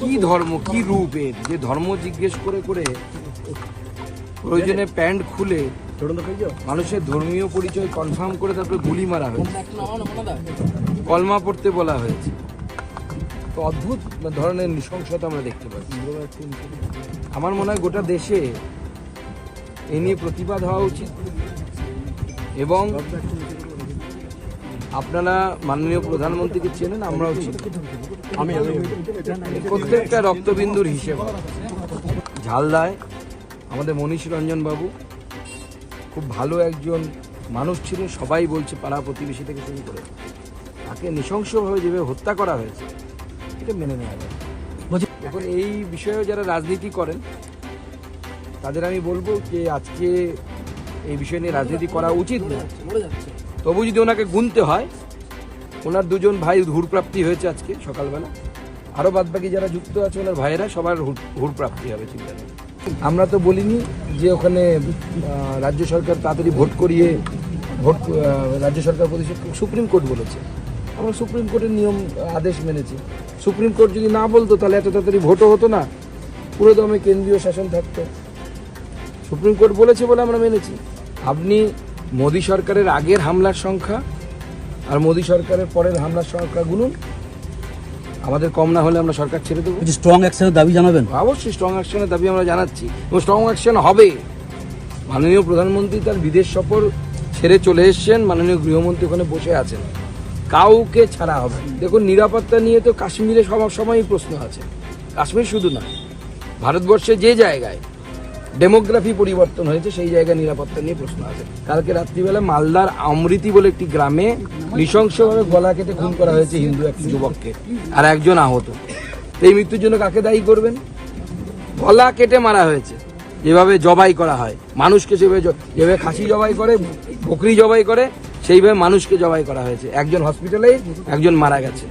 কি ধর্ম কি রূপ এর? যে ধর্ম জিজ্ঞেস করে করে প্রয়োজনে প্যান্ট খুলে মানুষের ধর্মীয় পরিচয় কনফার্ম করে তারপরে গুলি মারা হয়েছে। কলমা পড়তে বলা হয়েছে। তো অদ্ভুত ধরনের নৃশংসতা আমরা দেখতে পাচ্ছি। আমার মনে হয় গোটা দেশে এ নিয়ে প্রতিবাদ হওয়া উচিত। এবং আপনারা মাননীয় প্রধানমন্ত্রীকে চেনেন, আমরাও আমি প্রত্যেকটা রক্তবিন্দুর হিসেব। ঝালদায় আমাদের মনীষ রঞ্জন বাবু খুব ভালো একজন মানুষ ছিলেন, সবাই বলছে পাড়া প্রতিবেশী থেকে শুরু করে। তাকে নৃশংসভাবে যেভাবে হত্যা করা হয়েছে, এটা মেনে নেওয়া যায়। এখন এই বিষয়েও যারা রাজনীতি করেন, তাদের আমি বলব যে আজকে এই বিষয় নিয়ে রাজনীতি করা উচিত না। তবু যদি ওনাকে গুনতে হয়, ওনার দুজন ভাই হুড়প্রাপ্তি হয়েছে আজকে সকালবেলা। আরও বাদবাকি যারা যুক্ত আছে, ওনার ভাইয়েরা সবার হুড়প্রাপ্তি হবে চিন্তা আমরা তো বলিনি যে ওখানে রাজ্য সরকার তাড়াতাড়ি ভোট করিয়ে, ভোট রাজ্য সরকার প্রতিষ্ঠা সুপ্রিম কোর্ট বলেছে। আমরা সুপ্রিম কোর্টের নিয়ম, আদেশ মেনেছি। সুপ্রিম কোর্ট যদি না বলতো, তাহলে এত তাড়াতাড়ি ভোটও হতো না। পুরো দমে কেন্দ্রীয় শাসন থাকতো। সুপ্রিম কোর্ট বলেছে বলে আমরা মেনেছি। আপনি মোদী সরকারের আগের হামলার সংখ্যা আর মোদী সরকারের পরের হামলার সংখ্যা গুনুন। আমাদের কম না হলে আমরা সরকার ছেড়ে দেবো। স্ট্রং অ্যাকশনের দাবি জানাবেন? অবশ্যই স্ট্রং অ্যাকশনের দাবি আমরা জানাচ্ছি। এবং স্ট্রং অ্যাকশন হবে। মাননীয় প্রধানমন্ত্রী তার বিদেশ সফর ছেড়ে চলে এসছেন। মাননীয় গৃহমন্ত্রী ওখানে বসে আছেন। কাউকে ছাড়া হবে দেখুন নিরাপত্তা নিয়ে তো কাশ্মীরে সব সময়ই প্রশ্ন আছে। কাশ্মীর শুধু না ভারতবর্ষে যে জায়গায় ডেমোগ্রাফি পরিবর্তন হয়েছে, সেই জায়গায় নিরাপত্তা নিয়ে প্রশ্ন আছে। কালকে রাত্রিবেলা মালদার অমৃতি বলে একটি গ্রামে নৃশংসভাবে গলা কেটে খুন করা হয়েছে হিন্দু এক যুবককে আর একজন আহত। এই মৃত্যুর জন্য কাকে দায়ী করবেন? গলা কেটে মারা হয়েছে। যেভাবে জবাই করা হয়, মানুষকে সেভাবে যেভাবে খাসি জবাই করে, বকরি জবাই করে, সেইভাবে মানুষকে জবাই করা হয়েছে। একজন হসপিটালে একজন মারা গেছে।